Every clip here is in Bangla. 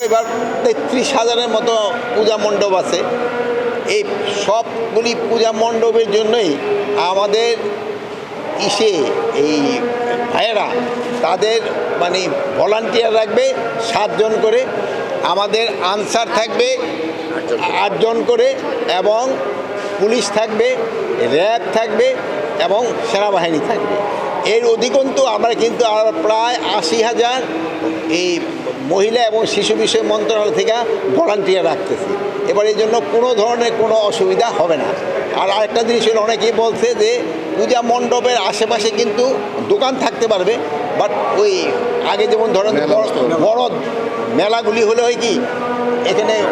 এবার তেত্রিশ হাজারের মতো পূজা মণ্ডপ আছে। এই সবগুলি পূজা মণ্ডপের জন্যই আমাদের ইসে, এই ভাইয়েরা, তাদের মানে ভলান্টিয়ার রাখবে, সাতজন করে। আমাদের আনসার থাকবে, আটজন করে এবং পুলিশ থাকবে, র্যাব থাকবে এবং সেনাবাহিনী থাকবে। এর অধিকন্তু আমরা কিন্তু আর প্রায় আশি হাজার এই মহিলা এবং শিশু বিষয় মন্ত্রণালয় থেকে ভলান্টিয়ার রাখতেছি। এবার এই জন্য কোনো ধরনের কোনো অসুবিধা হবে না। আর আরেকটা জিনিস হলো অনেকেই বলছে যে পূজা মণ্ডপের আশেপাশে কিন্তু দোকান থাকতে পারবে বাট ওই আগে যেমন ধরেন বড়- মেলাগুলি হলে হয় কি এখানে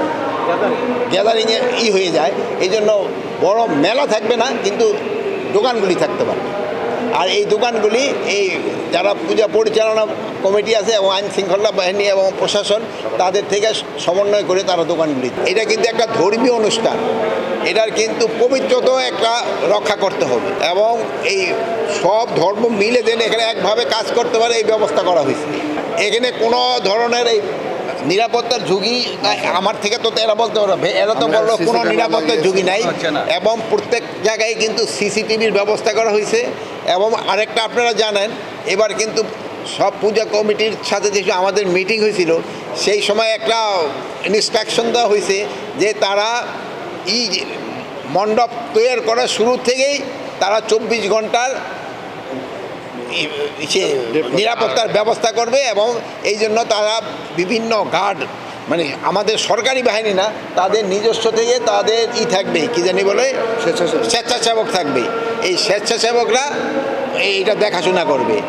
গ্যাদারিংয়ে ই হয়ে যায়। এই জন্য বড় মেলা থাকবে না কিন্তু দোকানগুলি থাকতে পারবে। আর এই দোকানগুলি এই যারা পূজা পরিচালনা কমিটি আছে এবং আইন শৃঙ্খলা বাহিনী এবং প্রশাসন তাদের থেকে সমন্বয় করে তারা দোকানগুলি এটা কিন্তু একটা ধর্মীয় অনুষ্ঠান। এটার কিন্তু পবিত্রতাও একটা রক্ষা করতে হবে এবং এই সব ধর্ম মিলে যেন এখানে একভাবে কাজ করতে পারে এই ব্যবস্থা করা হয়েছে। এখানে কোনো ধরনের এই নিরাপত্তার ঝুঁকি আমার থেকে তো এরা বলতে পারবে এরা তো বলল কোনো নিরাপত্তার ঝুঁকি নাই এবং প্রত্যেক জায়গায় কিন্তু সিসিটিভির ব্যবস্থা করা হয়েছে। এবং আরেকটা আপনারা জানেন এবার কিন্তু সব পূজা কমিটির সাথে যে আমাদের মিটিং হয়েছিল সেই সময় একটা ইনস্ট্রাকশন দেওয়া হয়েছে যে তারা ই মণ্ডপ তৈরি করার শুরু থেকেই তারা চব্বিশ ঘণ্টার নিরাপত্তার ব্যবস্থা করবে এবং এই জন্য তারা বিভিন্ন গার্ড মানে আমাদের সরকারি বাহিনী না তাদের নিজস্ব থেকে তাদের ই থাকবে কি জানি বলে? স্বেচ্ছাসেবক। স্বেচ্ছাসেবক থাকবে। এই স্বেচ্ছাসেবকরা এইটা দেখাশোনা করবে।